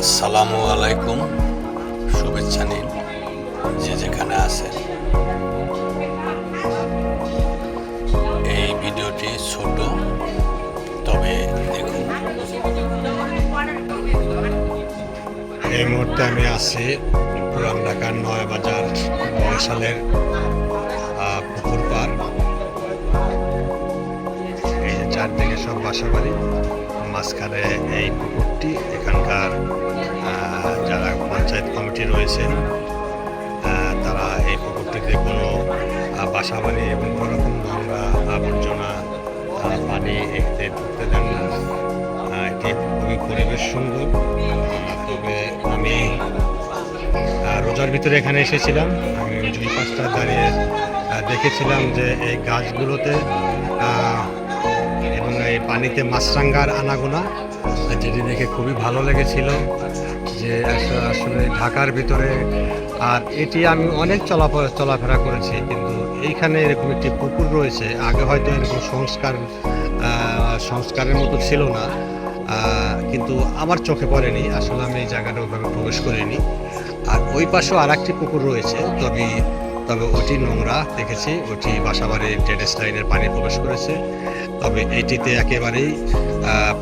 আসসালামু আলাইকুম। শুভেচ্ছা নিন, যে যেখানে আছে এই ভিডিওটি ছোট, তবে দেখুন। এই মুহূর্তে আমি আছি পুরান ঢাকার নয় বাজার বয়সালের বাসা বাড়ি মাঝখানে এই পুকুরটি, এখানকার যারা পঞ্চায়েত কমিটি রয়েছেন তারা এই পুকুরটিতে কোনো বাসা বাড়ি এবং কোনো রকম নোংরা আবর্জনা পানি এতে ঢুকতে দেন না। এটি খুবই পরিবেশ সুন্দর। তবে আমি রোজার ভিতরে এখানে এসেছিলাম। আমি দুই পাঁচটা দাঁড়িয়ে দেখেছিলাম যে এই গাছগুলোতে এই পানিতে মাছরাঙ্গার আনাগোনা। যেটি দেখে খুবই ভালো লেগেছিল যে আস- আসলে ঢাকার ভিতরে। আর এটি আমি অনেক চলাফেরা চলাফেরা করেছি, কিন্তু এইখানে এরকম একটি পুকুর রয়েছে। আগে হয়তো এরকম সংস্কার সংস্কারের মতো ছিল না। কিন্তু আমার চোখে পড়েনি, আসলে আমি এই জায়গাটা ওইভাবে প্রবেশ করিনি। আর ওই পাশেও আর একটি পুকুর রয়েছে, তবে তবে ওটি নোংরা, দেখেছি। ওটি বাসাবাড়ির ড্রেনেজ লাইনের পানি প্রবেশ করেছে। তবে এটিতে একেবারেই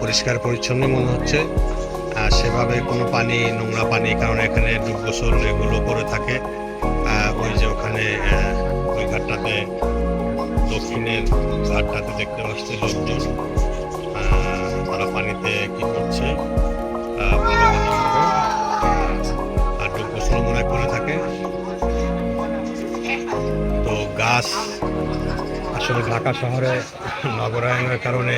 পরিষ্কার পরিচ্ছন্ন মনে হচ্ছে। সেভাবে কোনো পানি, নোংরা পানি, কারণ এখানে গোসল এগুলো করে থাকে। ওই যে ওখানে ওই ঘাটটাতে, দক্ষিণের ঘাটটাতে দেখতে পাচ্ছি লোকজন। তারা পানিতে কি করছে। গাছ আসলে ঢাকা শহরে, নগরায়নের কারণে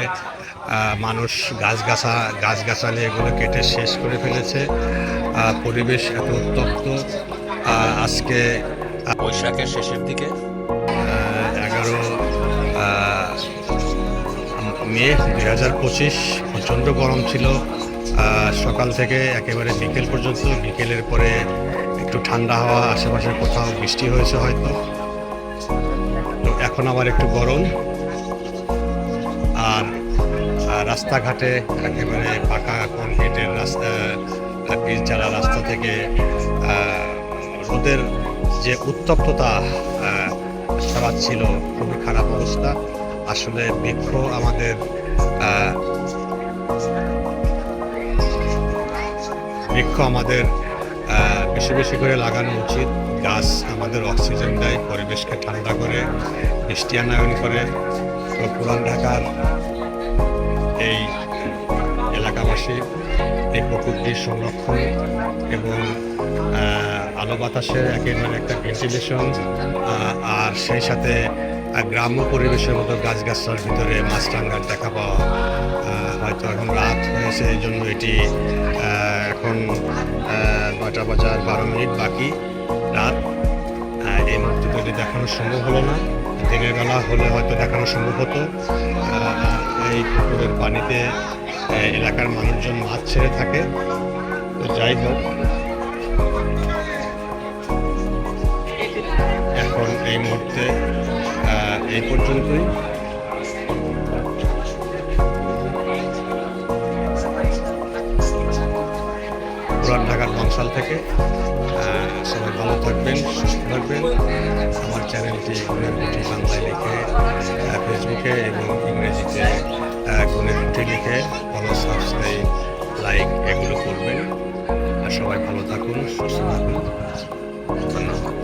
মানুষ গাছগাছা, গাছগাছালি এগুলো কেটে শেষ করে ফেলেছে। পরিবেশ এত উত্তপ্ত। আজকে বৈশাখের শেষের দিকে এগারো মে দুই হাজার পঁচিশ প্রচণ্ড গরম ছিল। সকাল থেকে একেবারে বিকেল পর্যন্ত। বিকেলের পরে একটু ঠান্ডা হাওয়া, আশেপাশে কোথাও বৃষ্টি হয়েছে হয়তো। এখন আবার একটু গরম। আর রাস্তাঘাটে একেবারে পাকা কনক্রিটের রাস্তা পিচ যারা রাস্তা থেকে রোদের যে উত্তপ্ততা ছড়াচ্ছিল খুবই খারাপ অবস্থা। আসলে বৃক্ষ আমাদের বৃক্ষ আমাদের বেশি বেশি করে লাগানো উচিত। গাছ আমাদের অক্সিজেন দেয়, পরিবেশকে ঠান্ডা করে, বৃষ্টি আনায়ন করে। তো পুরান ঢাকার এই এলাকাবাসী এই প্রকৃতির সংরক্ষণ এবং আলো বাতাসের একেবারে একটা ভেন্টিলেশন আর সেই সাথে গ্রাম্য পরিবেশের মতো গাছগাছার ভিতরে মাছরাঙ্গার দেখা পাওয়া হয়তো এখন রাত হয়েছে, এই জন্য এটি এখন নয়টা বাজার বারো মিনিট বাকি রাত। এই এটি দেখানো সম্ভব হলো না। দিনের বেলা হলে হয়তো দেখানো সম্ভব হতো। এই পুকুরের পানিতে এলাকার মানুষজন মাছ ছেড়ে থাকে। তো যাই হোক। এখন এই মুহূর্তে এই পর্যন্তই। পুরান থেকে। সবাই ভালো থাকবেন, সুস্থ থাকবেন। আমার চ্যানেলটি গুণের গুটি বাংলায় লিখে ফেসবুকে এবং ইংরেজিতে গুণের গুটি লিখে ফলো সাবস্ক্রাইব লাইক এগুলো করবেন। আর সবাই ভালো থাকুন, সুস্থ থাকুন। ধন্যবাদ।